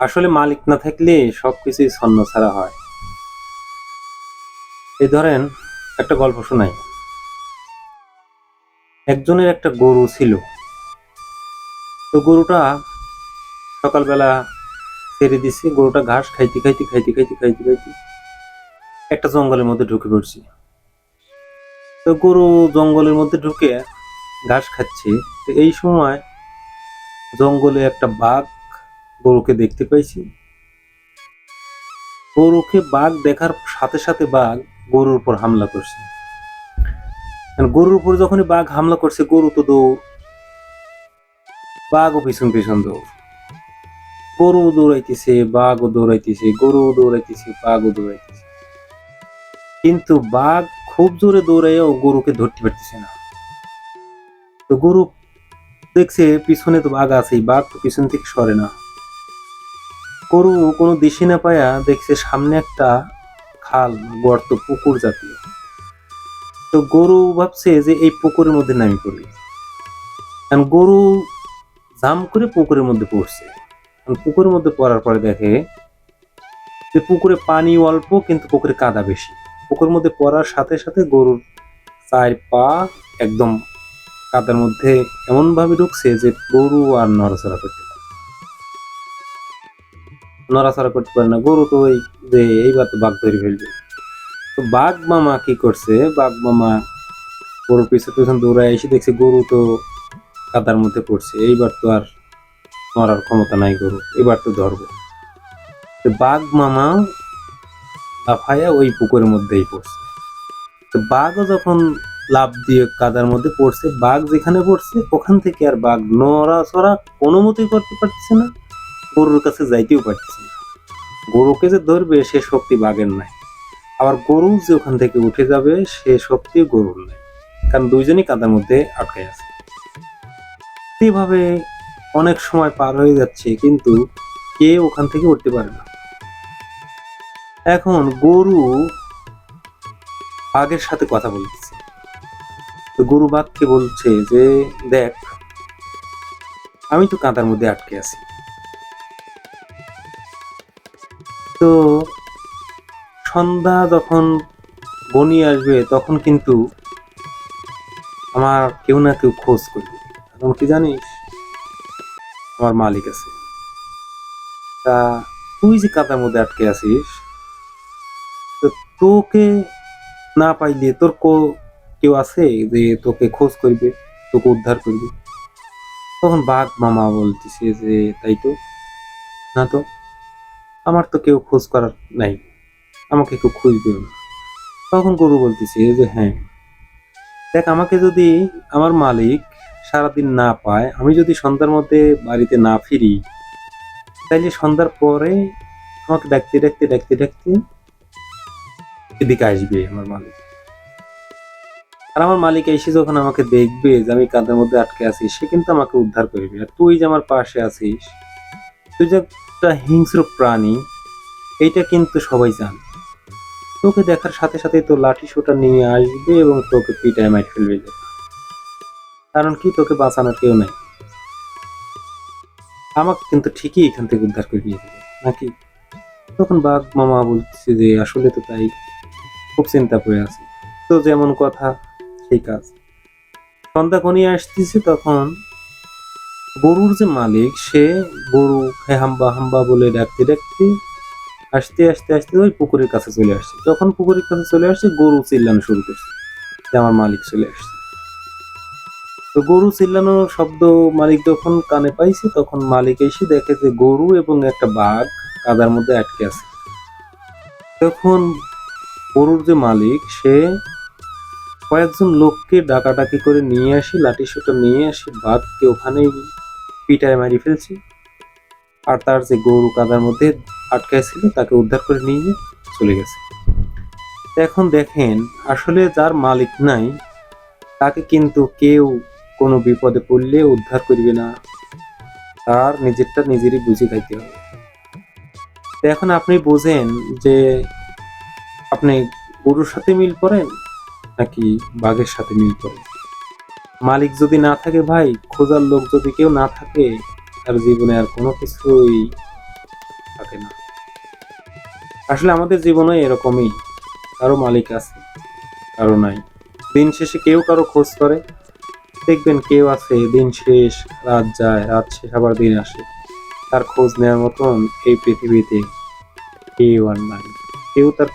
আসলে মালিক না থাকলে সবকিছুই ছন্ন ছাড়া হয়। এই ধরেন, একটা গল্প শোনাই। একজনের একটা গরু ছিল। তো গরুটা সকালবেলা ছেড়ে দিছি, গরুটা ঘাস খাইতে খাইতে খাইতে খাইতে খাইতে খাইতে একটা জঙ্গলের মধ্যে ঢুকে পড়ছি। তো গরু জঙ্গলের মধ্যে ঢুকে ঘাস খাচ্ছে। তো এই সময় জঙ্গলে একটা বাঘ গরুকে দেখতে পাইছি গরুকে বাঘ দেখার সাথে সাথে বাঘ গরুর উপর হামলা করছে। গরুর উপর যখনই বাঘ হামলা করছে, গরু তো দৌড়। বাঘও পিছন পিছন দৌড়। গরু দৌড়াইতেছে, বাঘও দৌড়াইতেছে গরু দৌড়াইতেছে, বাঘও দৌড়াইতেছে। কিন্তু বাঘ খুব জোরে দৌড়াইও গরুকে ধরতে পারতেছে না। তো গরু দেখছে, পিছনে তো বাঘ আছেই বাঘ তো পিছন থেকে সরে না। গরু কোনো দিশি না পায়া দেখছে সামনে একটা খাল, গর্ত, পুকুর জাতীয়। তো গরু ভাবছে যে এই পুকুরের মধ্যে নামি পড়বে কারণ গরু জাম করে পুকুরের মধ্যে পড়ছে। পুকুরের মধ্যে পড়ার পরে দেখে যে পুকুরে পানি অল্প, কিন্তু পুকুরে কাদা বেশি। পুকুরের মধ্যে পড়ার সাথে সাথে গরুর চার পা একদম কাদার মধ্যে এমনভাবে ঢুকছে যে গরু আর নড়াচড়া করতে। নড়াচড়া করতে পারে না। গরু তো ওই যে এইবার তো বাঘ ধরে ফেলবে। তো বাঘ মামা কি করছে? বাঘ মামা গরু পিছনে পিছন দৌড়ায় এসে দেখছে গরু তো কাদার মধ্যে পড়ছে। এইবার তো আর মরার ক্ষমতা নাই গরু এবার তো ধরবো। তো বাঘ মামা লাফায়া ওই পুকুরের মধ্যেই পড়ছে। তো বাঘও যখন লাভ দিয়ে কাদার মধ্যে পড়ছে, বাঘ যেখানে পড়ছে, ওখান থেকে আর বাঘ নড়াচড়া কোনো মতেই করতে পারছে না। গরুর কাছে যাইতেও পারছে না। গরুকে যে ধরবে সে শক্তি বাঘের নাই। আবার গরু যে ওখান থেকে উঠে যাবে, সে শক্তি গরুর নাই। কারণ দুইজনই কাদার মধ্যে আটকে আছে। এইভাবে অনেক সময় পার হয়ে যাচ্ছে, কিন্তু কে ওখান থেকে উঠতে পারে না। এখন গরু বাঘের সাথে কথা বলতেছে। তো গরু বাঘকে বলছে যে, দেখ, আমি তো কাঁদার মধ্যে আটকে আছি। তো সন্ধ্যা যখন বনি আসবে, তখন কিন্তু আমার কেউ না কেউ খোঁজ করবে। এখন কি জানিস? আমার মালিক আছে। তা তুই যে কাঁদার মধ্যে আটকে আছিস, তো তোকে না পাইলে তোর কো- কেউ আছে যে তোকে খোঁজ করবে, তোকে উদ্ধার করবে? তখন বাঘ মামা বলতেছে যে, তাই তো? না তো? আমার তো কেউ খোঁজ করার নাই। আমাকে কেউ খুঁজবেও না। তখন গরু বলতেছে যে হ্যাঁ দেখ আমাকে যদি আমার মালিক সারাদিন না পায়, আমি যদি সন্ধ্যার মধ্যে বাড়িতে না ফিরি, তাইলে সন্ধ্যার পরে আমাকে ডাকতে ডাকতে ডাকতে ডাকতে এদিকে আসবে আমার মালিক। আর আমার মালিক এসে যখন আমাকে দেখবে যে আমি কাঁধের মধ্যে আটকে আছি, সে কিন্তু আমাকে উদ্ধার করবে। আর তুই যে আমার পাশে আছিস, তুই যে একটা হিংস্র প্রাণী এইটা কিন্তু সবাই জানে। তোকে দেখার সাথে সাথে তো লাঠি সোটা নিয়ে আসবে এবং তোকে পিটায় মাইট ফেলবে। কারণ কি, তোকে বাঁচানোর কেউ নাই। আমাকে কিন্তু ঠিকই এখান থেকে উদ্ধার করে নিয়ে যাবে। নাকি? তখন বাঘ মামা বলছে যে, আসলে তো তাই। খুব চিন্তা করে আছে। তো যেমন কথা, সেই কাজ। সন্ধ্যা ঘনিয়ে আসতেছে তখন গরুর যে মালিক, সে গরু হাম্বা হাম্বা বলে ডাকতে ডাকতে আসতে আসতে আসতে ওই পুকুরের কাছে চলে আসছে। যখন পুকুরের কাছে চলে আসছে, গরু চিল্লানো শুরু করছে। আমার মালিক চলে আসছে। তো গরু চিল্লানোর শব্দ মালিক যখন কানে পাইছে, তখন মালিক এসে দেখে যে গরু এবং একটা বাঘ কাদার মধ্যে আটকে আছে। তখন গরুর যে মালিক, সে কয়েকজন লোককে ডাকাডাকি করে নিয়ে আসি লাঠি সোটা নিয়ে আসি, বাঘকে ওখানেই পিটায় মারি ফেলছে। আর তার যে গরু কাদার মধ্যে আটকায় ছিল তাকে উদ্ধার করে নিয়ে চলে গেছে। এখন দেখেন, আসলে যার মালিক নাই, তাকে কিন্তু কেউ কোনো বিপদে পড়লে উদ্ধার করবে না। তার নিজেরটা নিজেরই বুঝে খাইতে হবে। এখন আপনি বোঝেন যে আপনি গরুর সাথে মিল করেন নাকি বাঘের সাথে মিল করেন? মালিক যদি না থাকে ভাই, খোঁজার লোক যদি কেউ না থাকে, তার জীবনে আর কোনো কিছুই থাকে না। আসলে আমাদের জীবনে এরকমই, কারও মালিক আছে, কারও নাই। দিন শেষে কেউ কারও খোঁজ করে। দেখবেন কেউ আছে, দিন শেষ, রাত যায়, রাত শেষ, আবার দিন আসে। তার খোঁজ নেওয়ার মতন এই পৃথিবীতে কেউ আর নাই। কেউ তার